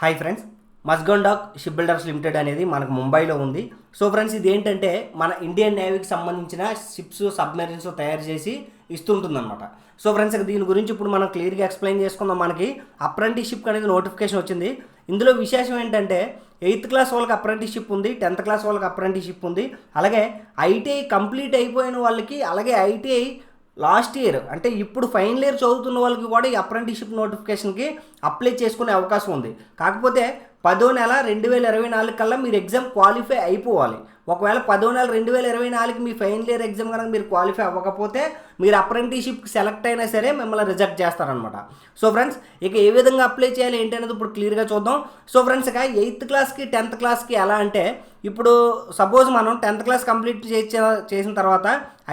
Hi friends Mazagon dock ship builders limited అనేది మనకు ముంబైలో ఉంది. సో ఫ్రెండ్స్ ఇది ఏంటంటే మన ఇండియన్ నేవీకి సంబంధించిన షిప్స్ సబ్మెరీన్స్ తయారు చేసి ఇస్తుంటుందన్నమాట. సో ఫ్రెండ్స్ దీని గురించి ఇప్పుడు మనం క్లియర్గా ఎక్స్ప్లెయిన్ చేసుకుందాం. మనకి అప్రెంటిషిప్ అనేది నోటిఫికేషన్ వచ్చింది. ఇందులో విశేషం ఏంటంటే ఎయిత్ క్లాస్ వాళ్ళకి అప్రెంటిషిప్ ఉంది టెన్త్ క్లాస్ వాళ్ళకి అప్రెంటిషిప్ ఉంది. అలాగే ఐటీఐ కంప్లీట్ అయిపోయిన వాళ్ళకి అలాగే ఐటీఐ లాస్ట్ ఇయర్ అంటే ఇప్పుడు ఫైనల్ ఇయర్ చదువుతున్న వాళ్ళకి కూడా ఈ అప్రెంటిషిప్ నోటిఫికేషన్కి అప్లై చేసుకునే అవకాశం ఉంది. కాకపోతే పదో నెల రెండు వేల ఇరవై నాలుగు కల్లా మీరు ఎగ్జామ్ క్వాలిఫై అయిపోవాలి. ఒకవేళ పదో నెల రెండు వేల ఇరవై నాలుగు మీ ఫైనల్ ఇయర్ ఎగ్జామ్ కనుక మీరు క్వాలిఫై అవ్వకపోతే మీరు అప్రెంటిషిప్ సెలెక్ట్ అయినా సరే మిమ్మల్ని రిజెక్ట్ చేస్తారనమాట సో ఫ్రెండ్స్ ఇక ఏ విధంగా అప్లై చేయాలి ఏంటి అనేది ఇప్పుడు క్లియర్గా చూద్దాం. సో ఫ్రెండ్స్ ఇక ఎయిత్ క్లాస్కి టెన్త్ క్లాస్కి ఎలా అంటే ఇప్పుడు సపోజ్ మనం టెన్త్ క్లాస్ కంప్లీట్ చేసిన చేసిన తర్వాత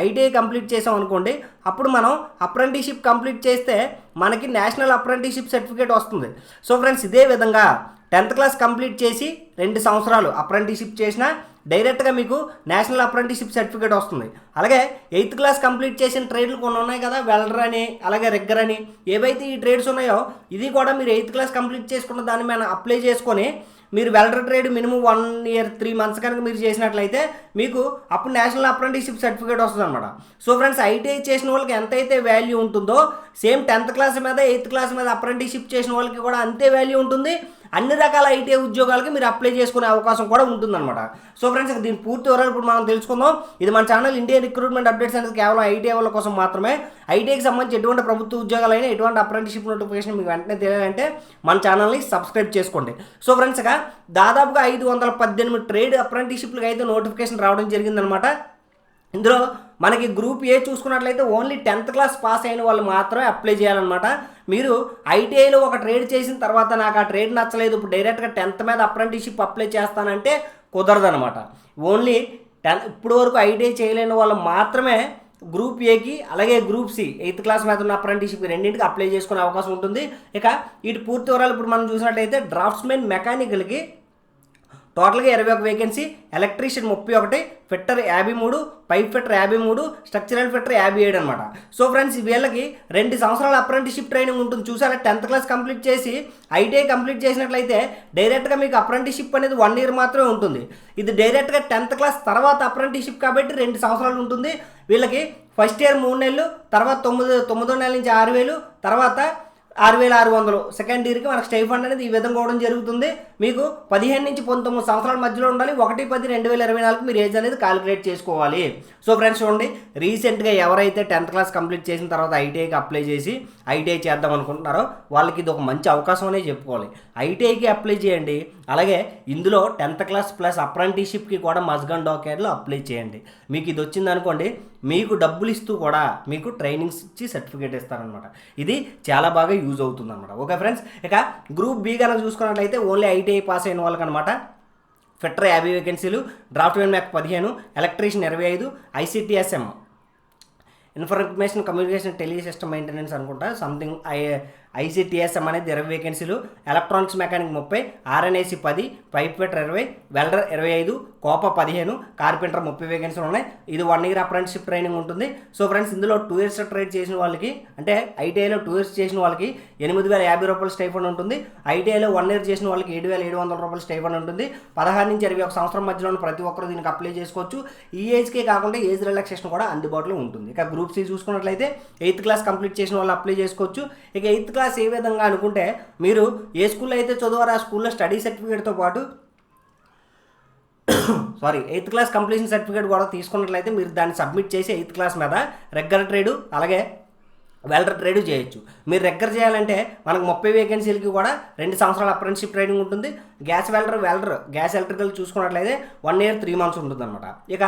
ఐటీఐ కంప్లీట్ చేసాం అనుకోండి అప్పుడు మనం అప్రెంటిషిప్ కంప్లీట్ చేస్తే మనకి నేషనల్ అప్రెంటిషిప్ సర్టిఫికేట్ వస్తుంది. సో ఫ్రెండ్స్ ఇదే విధంగా టెన్త్ క్లాస్ కంప్లీట్ చేసి రెండు సంవత్సరాలు అప్రెంటిషిప్ చేసినా డైరెక్ట్గా మీకు నేషనల్ అప్రెంటిషిప్ సర్టిఫికేట్ వస్తుంది. అలాగే ఎయిత్ క్లాస్ కంప్లీట్ చేసిన ట్రేడ్లు కొన్ని ఉన్నాయి కదా వెల్డర్ అని అలాగే రెగ్గర్ అని ఏవైతే ఈ ట్రేడ్స్ ఉన్నాయో ఇది కూడా మీరు ఎయిత్ క్లాస్ కంప్లీట్ చేసుకున్న దాని మీద అప్లై చేసుకొని మీరు welder trade minimum one year three months కనుక మీరు చేసినట్లయితే మీకు అప్పుడు నేషనల్ అప్రెంటిషిప్ సర్టిఫికేట్ వస్తుంది అనమాట సో ఫ్రెండ్స్ ఐటీఐ చేసిన వాళ్ళకి ఎంతైతే వాల్యూ ఉంటుందో సేమ్ టెన్త్ క్లాస్ మీద ఎయిత్ క్లాస్ మీద అప్రెంటిషిప్ చేసిన వాళ్ళకి కూడా అంతే వాల్యూ ఉంటుంది. అన్ని రకాల ఐటీఐ ఉద్యోగాలకి మీరు అప్లై చేసుకునే అవకాశం కూడా ఉంటుందన్నమాట. సో ఫ్రెండ్స్ దీని పూర్తి వివరాలు ఇప్పుడు మనం తెలుసుకుందాం. ఇది మన ఛానల్ ఇండియా రిక్రూట్మెంట్ అప్డేట్స్ అనేది కేవలం ఐటీఐ వాళ్ళ కోసం మాత్రమే. ఐటీఐకి సంబంధించి ఎటువంటి ప్రభుత్వ ఉద్యోగాలైనా ఎటువంటి అప్రెంటిషిప్ నోటిఫికేషన్ మీకు వెంటనే తెలియాలంటే మన ఛానల్ని సబ్స్క్రైబ్ చేసుకోండి. సో ఫ్రెండ్స్గా దాదాపుగా ఐదు వందల పద్దెనిమిది ట్రేడ్ అప్రెంటిషిప్లకు అయితే నోటిఫికేషన్ రావడం జరిగిందనమాట ఇందులో మనకి గ్రూప్ ఏ చూసుకున్నట్లయితే ఓన్లీ టెన్త్ క్లాస్ పాస్ అయిన వాళ్ళు మాత్రమే అప్లై చేయాలన్నమాట. మీరు ఐటీఐలో ఒక ట్రేడ్ చేసిన తర్వాత నాకు ఆ ట్రేడ్ నచ్చలేదు ఇప్పుడు డైరెక్ట్గా టెన్త్ మీద అప్రెంటిషిప్ అప్లై చేస్తానంటే కుదరదనమాట ఓన్లీ టెన్ ఇప్పుడు వరకు ఐటీఐ చేయలేని వాళ్ళు మాత్రమే గ్రూప్ ఏకి అలాగే గ్రూప్ సి ఎయిత్ క్లాస్ మీద ఉన్న అప్రెంటిషిప్ రెండింటికి అప్లై చేసుకునే అవకాశం ఉంటుంది. ఇక వీటి పూర్తి వివరాలు ఇప్పుడు మనం చూసినట్టయితే డ్రాఫ్ట్స్మెన్ మెకానికల్కి టోటల్గా ఇరవై ఒక వేకెన్సీ ఎలక్ట్రీషియన్ ముప్పై ఒకటి ఫిట్టర్ యాభై మూడు పైప్ ఫిట్టర్ యాభై మూడు స్ట్రక్చరల్ ఫిట్టర్ యాభై ఏడు అనమాట సో ఫ్రెండ్స్ వీళ్ళకి రెండు సంవత్సరాల అప్రెంటిషిప్ ట్రైనింగ్ ఉంటుంది. చూసారా? టెన్త్ క్లాస్ కంప్లీట్ చేసి ఐటీఐ కంప్లీట్ చేసినట్లయితే డైరెక్ట్గా మీకు అప్రెంటిషిప్ అనేది వన్ ఇయర్ మాత్రమే ఉంటుంది. ఇది డైరెక్ట్గా టెన్త్ క్లాస్ తర్వాత అప్రెంటిషిప్ కాబట్టి రెండు సంవత్సరాలు ఉంటుంది. వీళ్ళకి ఫస్ట్ ఇయర్ మూడు నెలలు తర్వాత తొమ్మిది తొమ్మిదో నెల నుంచి ఆరు వేలు తర్వాత ఆరు వేల ఆరు వందలు. సెకండ్ ఇయర్కి మనకు స్టైఫండ్ అనేది ఈ విధంగా అవడం జరుగుతుంది. మీకు పదిహేను నుంచి పంతొమ్మిది సంవత్సరాల మధ్యలో ఉండాలి. ఒకటి పది రెండు వేల ఇరవై నాలుగు మీరు ఏజ్ అనేది కాలిక్యులేట్ చేసుకోవాలి. సో ఫ్రెండ్స్ చూడండి రీసెంట్గా ఎవరైతే టెన్త్ క్లాస్ కంప్లీట్ చేసిన తర్వాత ఐటీఐకి అప్లై చేసి ఐటీఐ చేద్దాం అనుకుంటున్నారో వాళ్ళకి ఇది ఒక మంచి అవకాశం అనే చెప్పుకోవాలి. ఐటీఐకి అప్లై చేయండి. అలాగే ఇందులో టెన్త్ క్లాస్ ప్లస్ అప్రెంటిషిప్కి కూడా మస్గన్ డాకేర్లో అప్లై చేయండి. మీకు ఇది వచ్చింది అనుకోండి మీకు డబ్బులు ఇస్తూ కూడా మీకు ట్రైనింగ్స్ ఇచ్చి సర్టిఫికేట్ ఇస్తారనమాట ఇది చాలా బాగా యూజ్ అవుతుంది అనమాట ఓకే ఫ్రెండ్స్ ఇక గ్రూప్ బి కనుక చూసుకున్నట్లయితే ఓన్లీ ఐటీఐ పాస్ అయిన వాళ్ళకి అనమాట ఫిట్టర్ యాభై వేకెన్సీలు డ్రాఫ్ట్ మెన్ మ్యాక్ పదిహేను ఎలక్ట్రీషియన్ ఇరవై ఐదు ICTSM. Information communication tele system maintenance అనుకుంటా సంథింగ్ ఐ ఐసీటీఎస్ఎం అనేది ఇరవై వేకెన్సీలు ఎలక్ట్రానిక్స్ మెకానిక్ ముప్పై ఆర్ఎన్ఐసి పది పైప్ ఫిటర్ ఇరవై వెల్డర్ ఇరవై ఐదు కోప పదిహేను కార్పెంటర్ ముప్పై వేకెన్సీలు ఉన్నాయి. ఇది వన్ ఇయర్ అప్రెంటిషిప్ ట్రైనింగ్ ఉంటుంది. సో ఫ్రెండ్స్ ఇందులో టూ ఇయర్స్ ట్రైడ్ చేసిన వాళ్ళకి అంటే ఐటీఐలో టూ ఇయర్స్ చేసిన వాళ్ళకి ఎనిమిది వేల యాభై రూపాయల స్టైఫండ్ ఉంటుంది. ఐటీఐలో వన్ ఇయర్ చేసిన వాళ్ళకి ఏడు వేల ఏడు వందల రూపాయలు స్టైఫండ్ ఉంటుంది. పదహారు నుంచి ఇరవై ఒక సంవత్సరం మధ్యలో ప్రతి ఒక్కరు దీనికి అప్లై చేసుకోవచ్చు. ఈ ఏజ్కే కాకుండా ఏజ్ రిలాక్సేషన్ కూడా అందుబాటులో ఉంటుంది. ఇక గ్రూప్ సి చూసుకున్నట్లయితే ఎయిత్ క్లాస్ కంప్లీట్ చేసిన వాళ్ళు అప్లై చేసుకోవచ్చు. ఇక ఎయిత్ క్లాస్ ఏ విధంగా అనుకుంటే మీరు ఏ స్కూల్లో అయితే చదువారో ఆ స్కూల్లో స్టడీ సర్టిఫికేట్తో పాటు sorry eighth class completion certificate కూడా తీసుకున్నట్లయితే మీరు దాన్ని సబ్మిట్ చేసి ఎయిత్ క్లాస్ మీద రెగ్యులర్ ట్రేడు అలాగే వెల్డర్ ట్రేడ్ చేయొచ్చు. మీరు రెగ్గర్ చేయాలంటే మనకు ముప్పై వేకెన్సీలకి కూడా రెండు సంవత్సరాల అప్రెంటిస్షిప్ ట్రైనింగ్ ఉంటుంది. Gas welder welder gas electrical చూసుకున్నట్లయితే వన్ ఇయర్ త్రీ మంత్స్ ఉంటుంది అనమాట ఇక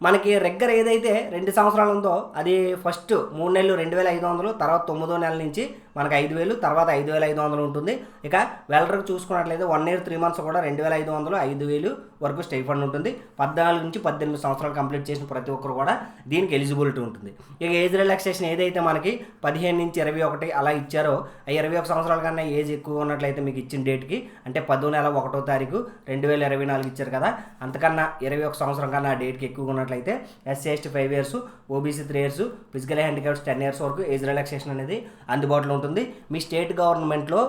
మనకి రెగ్గర్ ఏదైతే రెండు సంవత్సరాలు ఉందో అది ఫస్ట్ మూడు నెలలు రెండు వేల ఐదు వందలు తర్వాత తొమ్మిదో నెల నుంచి మనకి ఐదు వేలు తర్వాత ఐదు వేల ఐదు వందలు ఉంటుంది. ఇక వెల్డర్ చూసుకున్నట్లయితే వన్ ఇయర్ త్రీ మంత్స్ కూడా రెండు వేల ఐదు వందలు ఐదు వేలు వరకు స్టైఫండ్ ఉంటుంది. పద్నాలుగు నుంచి పద్దెనిమిది సంవత్సరాలు కంప్లీట్ చేసిన ప్రతి ఒక్కరు కూడా దీనికి ఎలిజిబిలిటీ ఉంటుంది. ఇక ఏజ్ రిలాక్సేషన్ ఏదైతే మనకి పదిహేను నుంచి ఇరవై ఒకటి అలా ఇచ్చారో ఆ ఇరవై ఒక సంవత్సరాల కన్నా ఏజ్ ఎక్కువ ఉన్నట్లయితే మీకు ఇచ్చిన డేట్కి అంటే పదో నెల ఒకటో తారీఖు రెండు వేల ఇరవై నాలుగు ఇచ్చారు కదా అంతకన్నా ఇరవై ఒక సంవత్సరం కన్నా ఆ డేట్కి ఎక్కువ ఉన్నట్లయితే SC ST five years OBC three years physical handicaps ten years వరకు ఏజ్ రిలాక్సేషన్ అనేది అందుబాటులో ఉంటుంది. మీ స్టేట్ గవర్నమెంట్లో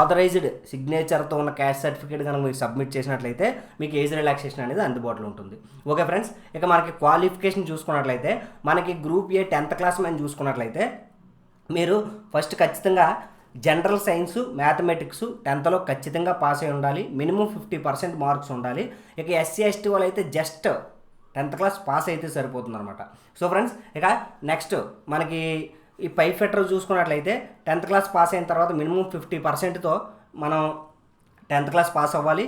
ఆథరైజ్డ్ సిగ్నేచర్తో ఉన్న క్యాష్ సర్టిఫికేట్ కనుక మీరు సబ్మిట్ చేసినట్లయితే మీకు ఏజ్ రిలాక్సేషన్ అనేది అందుబాటులో ఉంటుంది. ఓకే ఫ్రెండ్స్ ఇక మనకి క్వాలిఫికేషన్ చూసుకున్నట్లయితే మనకి గ్రూప్ ఏ టెన్త్ క్లాస్ మేము చూసుకున్నట్లయితే మీరు ఫస్ట్ ఖచ్చితంగా జనరల్ సైన్స్ మ్యాథమెటిక్స్ టెన్త్లో ఖచ్చితంగా పాస్ అయి ఉండాలి. మినిమం ఫిఫ్టీ పర్సెంట్ మార్క్స్ ఉండాలి. ఇక ఎస్సీ ఎస్టీ వాళ్ళు అయితే జస్ట్ టెన్త్ క్లాస్ పాస్ అయితే సరిపోతుంది అనమాట సో ఫ్రెండ్స్ ఇక నెక్స్ట్ మనకి ఈ పై ఫెటర్ చూసుకున్నట్లయితే టెన్త్ క్లాస్ పాస్ అయిన తర్వాత మినిమం ఫిఫ్టీ పర్సెంట్తో మనం టెన్త్ క్లాస్ పాస్ అవ్వాలి.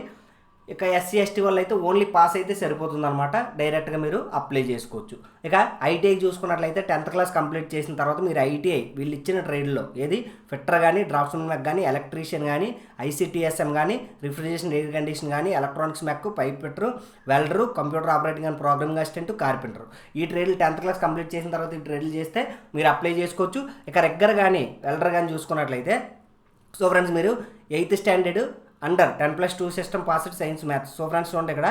ఇక ఎస్సీ ఎస్టీ వాళ్ళు అయితే ఓన్లీ పాస్ అయితే సరిపోతుంది అనమాట డైరెక్ట్గా మీరు అప్లై చేసుకోవచ్చు. ఇక ఐటీఐ చూసుకున్నట్లయితే టెన్త్ క్లాస్ కంప్లీట్ చేసిన తర్వాత మీరు ఐటీఐ వీళ్ళు ఇచ్చిన ట్రేడ్లో ఏది? ఫిట్టర్ కానీ డ్రాఫ్ట్స్మెన్ మెక్ కానీ ఎలక్ట్రీషియన్ కానీ ఐసీటీఎస్ఎం కానీ రిఫ్రిజరేషన్ ఎయిర్ కండిషన్ కానీ electronics mech pipe fitter welder computer operating and programming assistant carpenter. ఈ ట్రేడ్లు టెన్త్ క్లాస్ కంప్లీట్ చేసిన తర్వాత ఈ ట్రేడ్లు చేస్తే మీరు అప్లై చేసుకోవచ్చు. ఇక రెగ్గర్ కానీ వెల్డర్ కానీ చూసుకున్నట్లయితే సో ఫ్రెండ్స్ మీరు eighth standard under ten plus two system passed science maths so friends చూడండి ఇక్కడ.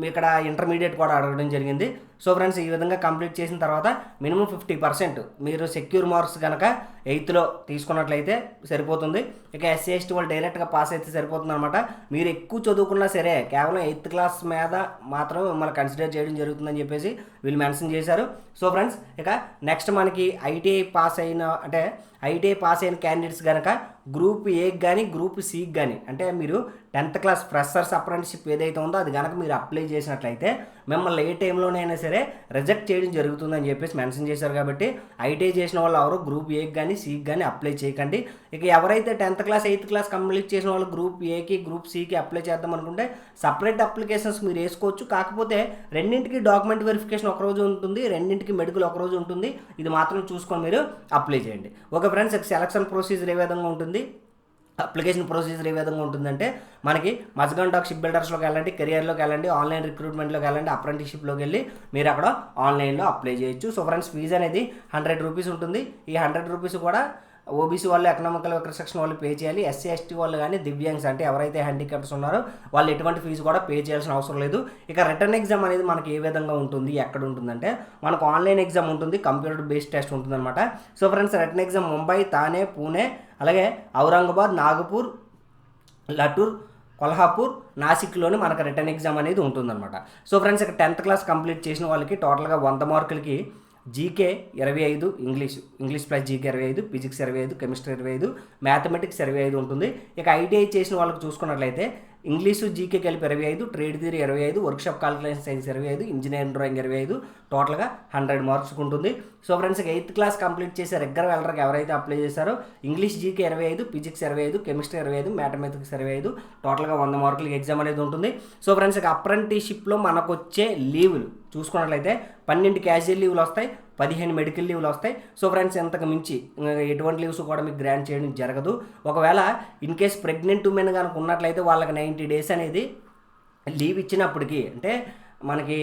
మీ ఇక్కడ ఇంటర్మీడియట్ కూడా అడగడం జరిగింది. సో ఫ్రెండ్స్ ఈ విధంగా కంప్లీట్ చేసిన తర్వాత మినిమం ఫిఫ్టీ పర్సెంట్ మీరు సెక్యూర్ మార్క్స్ కనుక ఎయిత్లో తీసుకున్నట్లయితే సరిపోతుంది. ఇక ఎస్సీ ఎస్టీ వాళ్ళు డైరెక్ట్గా పాస్ అయితే సరిపోతుంది అనమాట మీరు ఎక్కువ చదువుకున్నా సరే కేవలం ఎయిత్ క్లాస్ మీద మాత్రం మిమ్మల్ని కన్సిడర్ చేయడం జరుగుతుందని చెప్పేసి వీళ్ళు మెన్షన్ చేశారు. సో ఫ్రెండ్స్ ఇక నెక్స్ట్ మనకి ఐటీఐ పాస్ అయిన అంటే ఐటీఐ పాస్ అయిన క్యాండిడేట్స్ కనుక గ్రూప్ ఏకి కానీ గ్రూప్ సికి కానీ అంటే మీరు టెన్త్ క్లాస్ ఫ్రెషర్స్ అప్రెంటిషిప్ ఏదైతే ఉందో అది కనుక మీరు అప్లై చేసినట్లయితే మిమ్మల్ని ఏ టైంలోనైనా సరే రిజెక్ట్ చేయడం జరుగుతుందని చెప్పేసి మెన్షన్ చేశారు కాబట్టి ఐటీఐ చేసిన వాళ్ళు ఎవరు? గ్రూప్ ఏకి కానీ సికి కానీ అప్లై చేయకండి. ఇక ఎవరైతే tenth class eighth class complete చేసిన వాళ్ళు గ్రూప్ ఏకి గ్రూప్ సికి అప్లై చేద్దాం అనుకుంటే సపరేట్ అప్లికేషన్స్ మీరు వేసుకోవచ్చు. కాకపోతే రెండింటికి డాక్యుమెంట్ వెరిఫికేషన్ ఒక రోజు ఉంటుంది రెండింటికి మెడికల్ ఒక రోజు ఉంటుంది. ఇది మాత్రం చూసుకొని మీరు అప్లై చేయండి. ఓకే ఫ్రెండ్స్ సెలక్షన్ ప్రొసీజర్ ఏ విధంగా ఉంటుంది? అప్లికేషన్ ప్రొసీజర్ ఏ విధంగా ఉంటుందంటే మనకి మజగన్ డాక్ షిప్ బిల్డర్స్లోకి వెళ్ళండి కెరియర్లోకి వెళ్ళండి ఆన్లైన్ రిక్రూట్మెంట్లోకి వెళ్ళండి అప్రెంటిషిప్లోకి వెళ్ళి మీరు అక్కడ ఆన్లైన్లో అప్లై చేయొచ్చు. సో ఫ్రెండ్స్ ఫీజు అనేది హండ్రెడ్ రూపీస్ ఉంటుంది. ఈ హండ్రెడ్ రూపీస్ కూడా ఓబీసీ వాళ్ళు ఎకనామికల్ సెక్షన్ వాళ్ళు పే చేయాలి. ఎస్సీ ఎస్టీ వాళ్ళు కానీ దివ్యాంగ్స్ అంటే ఎవరైతే హ్యాండిక్యాప్స్ ఉన్నారో వాళ్ళు ఎటువంటి ఫీజు కూడా పే చేయాల్సిన అవసరం లేదు. ఇక రిటర్న్ ఎగ్జామ్ అనేది మనకి ఏ విధంగా ఉంటుంది ఎక్కడ ఉంటుందంటే మనకు ఆన్లైన్ ఎగ్జామ్ ఉంటుంది కంప్యూటర్ బేస్డ్ టెస్ట్ ఉంటుందన్నమాట. So friends written exam Mumbai Thane Pune అలాగే ఔరంగాబాద్ నాగపూర్ లటూర్ కొల్హాపూర్ నాసిక్లోని మనకు రిటర్న్ ఎగ్జామ్ అనేది ఉంటుందన్నమాట. సో ఫ్రెండ్స్ ఇక్కడ టెన్త్ క్లాస్ కంప్లీట్ చేసిన వాళ్ళకి టోటల్గా వంద మార్కులకి జీకే ఇరవై ఐదు ఇంగ్లీష్ ఇంగ్లీష్ ప్లస్ జీకే ఇరవై ఐదు ఫిజిక్స్ ఇరవై ఐదు కెమిస్ట్రీ ఇరవై ఐదు మ్యాథమెటిక్స్ ఇరవై ఐదు ఉంటుంది. ఇక ఐటీఐ చేసిన వాళ్ళకి చూసుకున్నట్లయితే ఇంగ్లీషు జీకే కలిపి ఇరవై ఐదు ట్రేడ్ థియరీ ఇరవై ఐదు వర్క్షాప్ కాలిక్యులేషన్ సైన్స్ ఇరవై ఐదు ఇంజనీరింగ్ డ్రాయింగ్ ఇరవై ఐదు టోటల్గా హండ్రెడ్ మార్క్స్కి ఉంటుంది. So friends eighth class complete చేసే రెగ్యులర్ వెళ్ళరికి ఎవరైతే అప్లై చేశారో ఇంగ్లీష్ జీకే ఇరవై ఐదు ఫిజిక్స్ ఇరవై ఐదు కెమిస్ట్రీ ఇరవై ఐదు మ్యాథమెటిక్స్ ఇరవై ఐదు టోటల్గా వంద మార్కులకి ఎగ్జామ్ అనేది ఉంటుంది. సో ఫ్రెండ్స్ అప్రెంటిషిప్లో మనకు వచ్చే లీవులు చూసుకున్నట్లయితే పన్నెండు క్యాజువల్ లీవ్లు వస్తాయి. పదిహేను మెడికల్ లీవ్లు వస్తాయి. సో ఫ్రెండ్స్ ఎంతకు మించి ఎటువంటి లీవ్స్ కూడా మీకు గ్రాంట్ చేయడం జరగదు. ఒకవేళ ఇన్ కేస్ ప్రెగ్నెంట్ ఉమెన్ కనుక ఉన్నట్లయితే వాళ్ళకి నైంటీ డేస్ అనేది లీవ్ ఇచ్చినప్పటికీ అంటే మనకి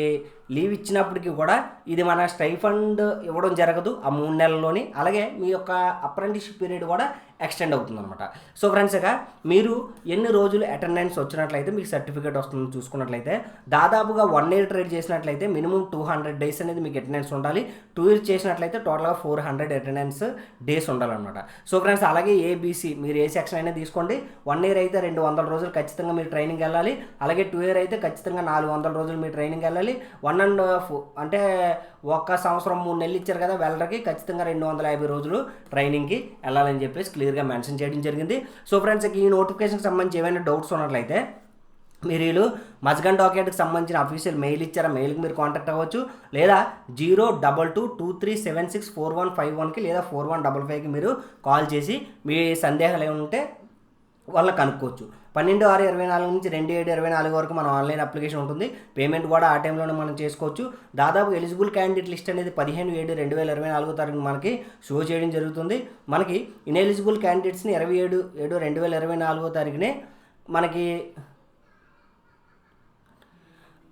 లీవ్ ఇచ్చినప్పటికీ కూడా ఇది మన స్టైఫండ్ ఇవ్వడం జరగదు ఆ మూడు నెలల్లోని. అలాగే మీ యొక్క అప్రెంటిస్షిప్ పీరియడ్ కూడా ఎక్స్టెండ్ అవుతుంది అనమాట సో ఫ్రెండ్స్ ఇక మీరు ఎన్ని రోజులు అటెండెన్స్ వచ్చినట్లయితే మీకు సర్టిఫికేట్ వస్తుంది చూసుకున్నట్లయితే దాదాపుగా వన్ ఇయర్ ట్రేడ్ చేసినట్లయితే మినిమం టూ హండ్రెడ్ డేస్ అనేది మీకు అటెండెన్స్ ఉండాలి. టూ ఇయర్స్ చేసినట్లయితే టోటల్గా ఫోర్ హండ్రెడ్ అటెండెన్స్ డేస్ ఉండాలన్నమాట. సో ఫ్రెండ్స్ అలాగే ఏబీసీ మీరు ఏ సెక్షన్ అయినా తీసుకోండి. వన్ ఇయర్ అయితే రెండు వందల రోజులు ఖచ్చితంగా మీరు ట్రైనింగ్ వెళ్ళాలి. అలాగే టూ ఇయర్ అయితే ఖచ్చితంగా నాలుగు వందల రోజులు మీరు ట్రైనింగ్ వెళ్ళాలి. One and half. అంటే ఒక్క సంవత్సరం మూడు నెలలు ఇచ్చారు కదా వెళ్ళరికి ఖచ్చితంగా రెండు వందల యాభై రోజులు ట్రైనింగ్కి వెళ్ళాలని చెప్పేసి క్లియర్గా మెన్షన్ చేయడం జరిగింది. సో ఫ్రెండ్స్ ఈ నోటిఫికేషన్కి సంబంధించి ఏమైనా డౌట్స్ ఉన్నట్లయితే మీరు వీళ్ళు మజ్గన్ డాక్యుమెంట్కి సంబంధించిన అఫీషియల్ మెయిల్ ఇచ్చారా? మెయిల్కి మీరు కాంటాక్ట్ అవ్వచ్చు. లేదా zero double two two three seven six four one five వన్కి లేదా ఫోర్ వన్ డబల్ ఫైవ్కి మీరు కాల్ చేసి మీ సందేహాలు ఏమైనా వల్ల కనుక్కోవచ్చు. పన్నెండు ఆరు ఇరవై నాలుగు నుంచి రెండు ఏడు ఇరవై నాలుగు వరకు మన ఆన్లైన్ అప్లికేషన్ ఉంటుంది. పేమెంట్ కూడా ఆ టైంలోనే మనం చేసుకోవచ్చు. దాదాపు ఎలిజిబుల్ క్యాండిడేట్ లిస్ట్ అనేది పదిహేను ఏడు రెండు వేల ఇరవై నాలుగో తారీఖు మనకి షో చేయడం జరుగుతుంది. మనకి ఇన్ఎలిజిబుల్ క్యాండిడేట్స్ని ఇరవై ఏడు ఏడు రెండు వేల ఇరవై నాలుగో తారీఖునే మనకి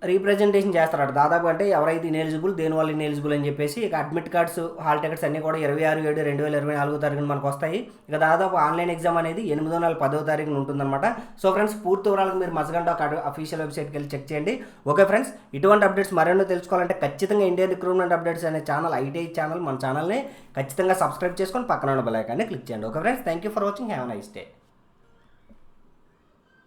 రీప్రజెంటేషన్ చేస్తారట. దాదాపు అంటే ఎవరైతే ఇనెలిజిబుల్ దేని వల్ల ఇనెలిజిబుల్ అని చెప్పేసి ఇక అడ్మిట్ కార్డ్స్ హాల్ టికెట్స్ అన్నీ కూడా ఇరవై ఆరు ఏడు రెండు వేల ఇరవై నాలుగో తారీఖున మనకు వస్తాయి. ఇక దాదాపు ఆన్లైన్ ఎగ్జామ్ అనేది ఎనిమిదో నెల పదో తారీఖున ఉంటుందన్నమాట. సో ఫ్రెండ్స్ పూర్తి వివరాలకు మీరు మసగంట ఒక అఫీషియల్ వెబ్సైట్కి వెళ్ళి చెక్ చేయండి. ఓకే ఫ్రెండ్స్ ఇటువంటి అప్డేట్స్ మరెన్నో తెలుసుకోవాలంటే ఖచ్చితంగా ఇండియన్ రిక్రూట్మెంట్ అప్డేట్స్ అనే ఛానల్ ఐటీఐ ఛానల్ మన ఛానల్ని ఖచ్చితంగా సబ్స్క్రైబ్ చేసుకొని పక్కన ఉన్న బెల్ ఐకాన్ని క్లిక్ చేయండి. Okay friends thank you for watching have nice day